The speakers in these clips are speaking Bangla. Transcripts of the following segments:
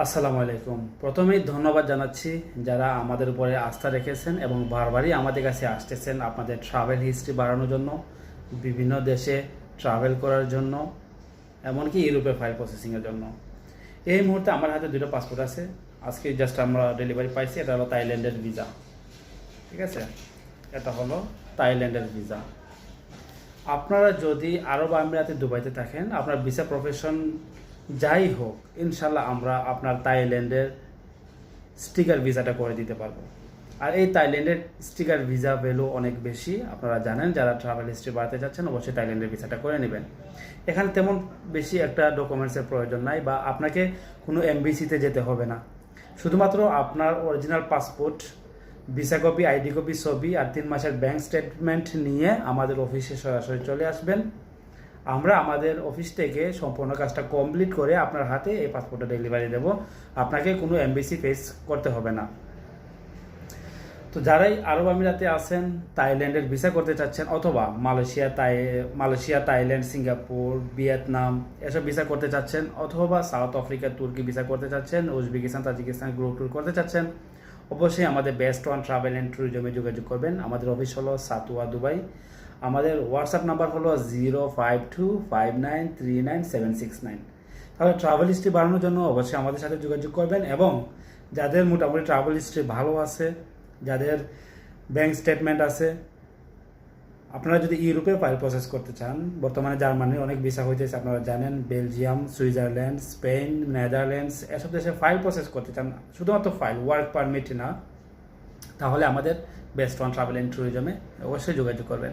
আসসালামু আলাইকুম। প্রথমেই ধন্যবাদ জানাচ্ছি যারা আমাদের উপরে আস্থা রেখেছেন এবং বারবারই আমাদের কাছে আসতেছেন আপনাদের ট্রাভেল হিস্ট্রি বাড়ানোর জন্য, বিভিন্ন দেশে ট্রাভেল করার জন্য, এমনকি ইউরোপে ফাইল প্রসেসিংয়ের জন্য। এই মুহূর্তে আমার হাতে দুটো পাসপোর্ট আছে। আজকে জাস্ট আমরা ডেলিভারি পাইছি, এটা হলো থাইল্যান্ডের ভিসা ঠিক আছে? এটা হলো থাইল্যান্ডের ভিসা আপনারা যদি আরব আমিরাতে দুবাইতে থাকেন, আপনার ভিসা প্রফেশন যাই হোক ইনশাল্লাহ আমরা আপনার থাইল্যান্ডের স্টিকার ভিসাটা করে দিতে পারব। আর এই থাইল্যান্ডের স্টিকার ভিসা ভ্যালু অনেক বেশি, আপনারা জানেন, যারা ট্রাভেল হিস্ট্রি বাড়াতে যাচ্ছেন, অবশ্যই থাইল্যান্ডের ভিসাটা করে নেবেন। এখানে তেমন বেশি একটা ডকুমেন্টসের প্রয়োজন নাই বা আপনাকে কোনো এমবিসিতে যেতে হবে না। শুধুমাত্র আপনার original passport visa copy ID copy ছবি আর তিন মাসের ব্যাংক স্টেটমেন্ট নিয়ে আমাদের অফিসে সরাসরি চলে আসবেন। আমরা আমাদের অফিস থেকে সম্পূর্ণ কাজটা কমপ্লিট করে আপনার হাতে এই পাসপোর্টটা ডেলিভারি দেব। আপনাকে কোনো এমবিসি ফেস করতে হবে না। তো যারাই আরব আমিরাতে আছেন, থাইল্যান্ডের ভিসা করতে চাচ্ছেন অথবা মালয়েশিয়া তাই মালয়েশিয়া, থাইল্যান্ড, সিঙ্গাপুর, ভিয়েতনাম এসব ভিসা করতে চাচ্ছেন অথবা সাউথ আফ্রিকা, তুর্কি ভিসা করতে চাচ্ছেন, উজবেকিস্তান, তাজিকিস্তান গ্রুপ ট্যুর করতে চাচ্ছেন, অবশ্যই আমাদের বেস্ট ওয়ান ট্রাভেল অ্যান্ড ট্যুরিজমে যোগাযোগ করবেন। আমাদের অফিস হলো সাতুয়া, দুবাই। আমাদের হোয়াটসঅ্যাপ নাম্বার হলো zero five two five nine three nine seven six nine তাহলে ট্রাভেল হিস্ট্রি বাড়ানোর জন্য অবশ্যই আমাদের সাথে যোগাযোগ করবেন এবং যাদের মোটামুটি ট্রাভেল হিস্ট্রি ভালো আছে, যাদের ব্যাংক স্টেটমেন্ট আছে, আপনারা যদি ইউরোপে ফাইল প্রসেস করতে চান, বর্তমানে জার্মানির অনেক ভিসা হইতেছে, আপনারা জানেন, বেলজিয়াম, সুইজারল্যান্ড, স্পেন, নেদারল্যান্ডস, এসব দেশে ফাইল প্রসেস করতে চান, শুধুমাত্র ফাইল ওয়ার্ক পারমিট না। তাহলে আমাদের বেস্ট ওয়ান ট্রাভেল অ্যান্ড ট্যুরিজমে অবশ্যই যোগাযোগ করবেন।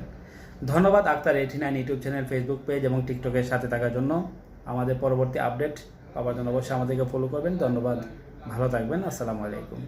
ধন্যবাদ Akhtar eighty nine YouTube channel Facebook page এবং টিকটকের সাথে থাকার জন্য। আমাদের পরবর্তী আপডেট পাওয়ার জন্য অবশ্যই আমাদেরকে ফলো করবেন। ধন্যবাদ। ভালো থাকবেন। আসসালামু আলাইকুম।